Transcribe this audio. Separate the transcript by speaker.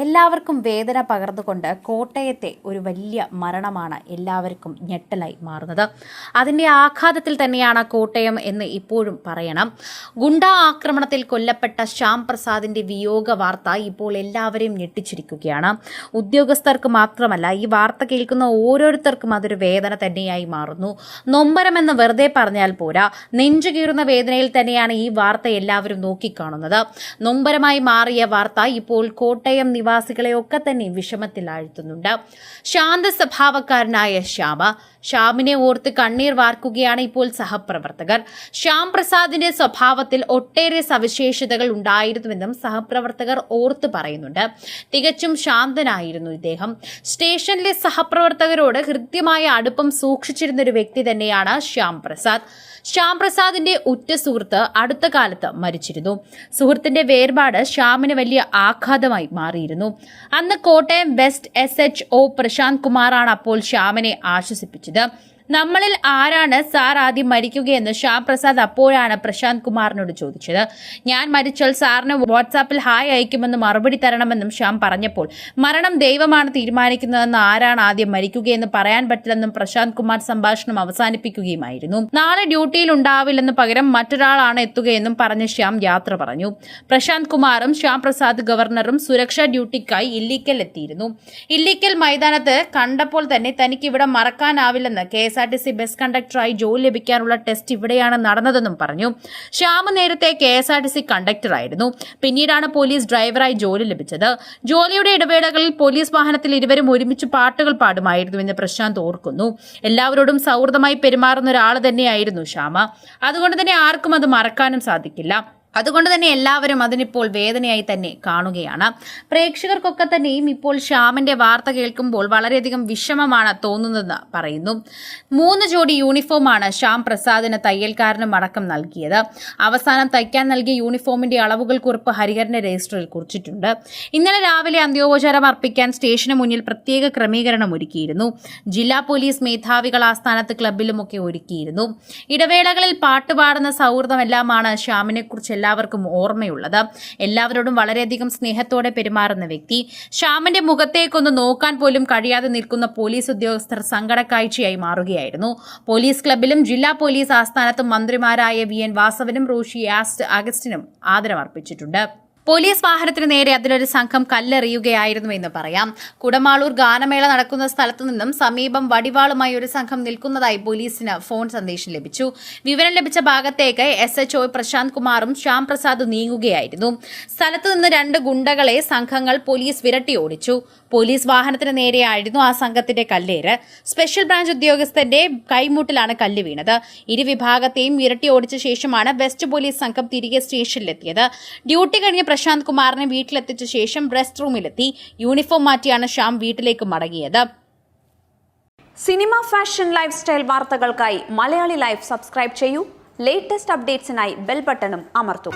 Speaker 1: എല്ലാവർക്കും വേദന പകർന്നുകൊണ്ട് കോട്ടയത്തെ ഒരു വലിയ മരണമാണ് എല്ലാവർക്കും ഞെട്ടലായി മാറുന്നത്. അതിന്റെ ആഘാതത്തിൽ തന്നെയാണ് കോട്ടയം എന്ന് ഇപ്പോഴും പറയണം. ഗുണ്ടാ ആക്രമണത്തിൽ കൊല്ലപ്പെട്ട ശ്യാം പ്രസാദിന്റെ വിയോഗ വാർത്ത ഇപ്പോൾ എല്ലാവരെയും ഞെട്ടിച്ചിരിക്കുകയാണ്. ഉദ്യോഗസ്ഥർക്ക് മാത്രമല്ല ഈ വാർത്ത കേൾക്കുന്ന ഓരോരുത്തർക്കും അതൊരു വേദന തന്നെയായി മാറുന്നു. നൊമ്പരമെന്ന് വെറുതെ പറഞ്ഞാൽ പോരാ നെഞ്ചുകീറുന്ന വേദനയിൽ തന്നെയാണ് ഈ വാർത്ത എല്ലാവരും നോക്കിക്കാണുന്നത്. നൊമ്പരമായി മാറിയ വാർത്ത ഇപ്പോൾ കോട്ടയം നിവാസികളെ ഒക്കെ തന്നെ വിഷമത്തിൽ ആഴ്ത്തുന്നുണ്ട്. ശാന്ത സ്വഭാവക്കാരനായ ശ്യാമ ശ്യാമിനെ ഓർത്ത് കണ്ണീർ വാർക്കുകയാണ് ഇപ്പോൾ സഹപ്രവർത്തകർ. ശ്യാം പ്രസാദിന്റെ സ്വഭാവത്തിൽ ഒട്ടേറെ സവിശേഷതകൾ ഉണ്ടായിരുന്നുവെന്നും സഹപ്രവർത്തകർ ഓർത്ത് പറയുന്നുണ്ട്. തികച്ചും ശാന്തനായിരുന്നു ഇദ്ദേഹം. സ്റ്റേഷനിലെ സഹപ്രവർത്തകരോട് ഹൃദ്യമായ അടുപ്പം സൂക്ഷിച്ചിരുന്ന ഒരു വ്യക്തി തന്നെയാണ് ശ്യാം പ്രസാദ് ശ്യാം പ്രസാദിന്റെ ഉറ്റ സുഹൃത്ത് അടുത്ത കാലത്ത് മരിച്ചിരുന്നു. സുഹൃത്തിന്റെ വേർപാട് ശ്യാമിന് വലിയ ആഘാതമായി മാറിയിരുന്നു. അന്ന് Kottayam west S H O Prashanth കുമാറാണ് അപ്പോൾ ശ്യാമിനെ ആശ്വസിപ്പിച്ചത്. നമ്മളിൽ ആരാണ് സാർ ആദ്യം മരിക്കുകയെന്ന് ശ്യാം പ്രസാദ് അപ്പോഴാണ് പ്രശാന്ത് കുമാറിനോട് ചോദിച്ചത്. ഞാൻ മരിച്ചാൽ സാറിന് വാട്സാപ്പിൽ ഹായ് അയക്കുമെന്ന് മറുപടി തരണമെന്നും ശ്യാം പറഞ്ഞപ്പോൾ മരണം ദൈവമാണ് തീരുമാനിക്കുന്നതെന്ന് ആരാണ് ആദ്യം മരിക്കുകയെന്ന് പറയാൻ പറ്റില്ലെന്നും പ്രശാന്ത് കുമാർ സംഭാഷണം അവസാനിപ്പിക്കുകയുമായിരുന്നു. നാളെ ഡ്യൂട്ടിയിൽ ഉണ്ടാവില്ലെന്ന് പകരം മറ്റൊരാളാണ് എത്തുകയെന്നും പറഞ്ഞ് ശ്യാം യാത്ര പറഞ്ഞു. പ്രശാന്ത് കുമാറും ശ്യാം പ്രസാദ് ഗവർണറും സുരക്ഷാ ഡ്യൂട്ടിക്കായി ഇല്ലിക്കൽ എത്തിയിരുന്നു. ഇല്ലിക്കൽ മൈതാനത്ത് കണ്ടപ്പോൾ തന്നെ തനിക്ക് ഇവിടെ മറക്കാനാവില്ലെന്ന് K. S R T C bus കണ്ടക്ടറായി ജോലി ലഭിക്കാനുള്ള ടെസ്റ്റ് ഇവിടെയാണ് നടന്നതെന്നും പറഞ്ഞു. ശ്യാം നേരത്തെ K S R T C കണ്ടക്ടറായിരുന്നു. പിന്നീടാണ് പോലീസ് ഡ്രൈവറായി ജോലി ലഭിച്ചത്. ജോലിയുടെ ഇടവേളകളിൽ പോലീസ് വാഹനത്തിൽ ഇരുവരും ഒരുമിച്ച് പാട്ടുകൾ പാടുമായിരുന്നു എന്ന് പ്രശാന്ത് ഓർക്കുന്നു. എല്ലാവരോടും സൗഹൃദമായി പെരുമാറുന്ന ഒരാൾ തന്നെയായിരുന്നു ശ്യാമ. അതുകൊണ്ട് തന്നെ ആർക്കും അത് മറക്കാനും സാധിക്കില്ല. അതുകൊണ്ട് തന്നെ എല്ലാവരും അതിനിപ്പോൾ വേദനയായി തന്നെ കാണുകയാണ്. പ്രേക്ഷകർക്കൊക്കെ തന്നെയും ഇപ്പോൾ ശ്യാമിന്റെ വാർത്ത കേൾക്കുമ്പോൾ വളരെയധികം വിഷമമാണ് തോന്നുന്നതെന്ന് പറയുന്നു. മൂന്ന് ജോഡി യൂണിഫോമാണ് ശ്യാം പ്രസാദിന് തയ്യൽക്കാരനും അടക്കം നൽകിയത്. അവസാനം തയ്ക്കാൻ നൽകിയ യൂണിഫോമിന്റെ അളവുകൾ കുറിപ്പ് ഹരിഹരന്റെ രജിസ്റ്ററിൽ കുറിച്ചിട്ടുണ്ട്. ഇന്നലെ രാവിലെ അന്ത്യോപചാരം അർപ്പിക്കാൻ സ്റ്റേഷന് മുന്നിൽ പ്രത്യേക ക്രമീകരണം ഒരുക്കിയിരുന്നു. ജില്ലാ പോലീസ് മേധാവികൾ ആസ്ഥാനത്ത് ക്ലബിലുമൊക്കെ ഒരുക്കിയിരുന്നു. ഇടവേളകളിൽ പാട്ടുപാടുന്ന സൗഹൃദമെല്ലാമാണ് ശ്യാമിനെ കുറിച്ച് എല്ലാവർക്കും ഓർമ്മയുള്ളത്. എല്ലാവരോടും വളരെയധികം സ്നേഹത്തോടെ പെരുമാറുന്ന വ്യക്തി. ശ്യാമിന്റെ മുഖത്തേക്കൊന്ന് നോക്കാൻ പോലും കഴിയാതെ നിൽക്കുന്ന പോലീസ് ഉദ്യോഗസ്ഥർ സങ്കടക്കാഴ്ചയായി മാറുകയായിരുന്നു. പോലീസ് ക്ലബിലും ജില്ലാ പോലീസ് ആസ്ഥാനത്തും മന്ത്രിമാരായ വി എൻ വാസവനും റോഷി ആസ്റ്റ് അഗസ്റ്റിനും ആദരമർപ്പിച്ചിട്ടുണ്ട്. പോലീസ് വാഹനത്തിന് നേരെ അതിലൊരു സംഘം കല്ലെറിയുകയായിരുന്നു എന്ന് പറയാം. കുടമാളൂർ ഗാനമേള നടക്കുന്ന സ്ഥലത്തു നിന്നും സമീപം വടിവാളുമായി ഒരു സംഘം നിൽക്കുന്നതായി പോലീസിന് ഫോൺ സന്ദേശം ലഭിച്ചു. വിവരം ലഭിച്ച ഭാഗത്തേക്ക് എസ് എച്ച് ഒ പ്രശാന്ത് കുമാറും ശ്യാം പ്രസാദ് നീങ്ങുകയായിരുന്നു. സ്ഥലത്തു നിന്ന് രണ്ട് ഗുണ്ടകളെ സംഘങ്ങൾ പോലീസ് വിരട്ടി ഓടിച്ചു. പോലീസ് വാഹനത്തിന് നേരെയായിരുന്നു ആ സംഘത്തിന്റെ കല്ലേറ്. സ്പെഷ്യൽ ബ്രാഞ്ച് ഉദ്യോഗസ്ഥന്റെ കൈമുട്ടിലാണ് കല്ല് വീണത്. ഇരുവിഭാഗത്തെയും വിരട്ടി ഓടിച്ച ശേഷമാണ് വെസ്റ്റ് പോലീസ് സംഘം തിരികെ സ്റ്റേഷനിലെത്തിയത്. ഡ്യൂട്ടി കഴിഞ്ഞ പ്രശാന്ത് കുമാറിനെ വീട്ടിലെത്തിച്ച ശേഷം റെസ്റ്റ് റൂമിലെത്തി. യൂണിഫോം മാറ്റിയാണ് ശ്യാം വീട്ടിലേക്ക് മടങ്ങിയത്.
Speaker 2: സിനിമ ഫാഷൻ ലൈഫ് സ്റ്റൈൽ വാർത്തകൾക്കായി മലയാളി ലൈഫ് സബ്സ്ക്രൈബ് ചെയ്യൂ. ലേറ്റസ്റ്റ് അപ്ഡേറ്റ്സിനായി ബെൽ ബട്ടണും അമർത്തും.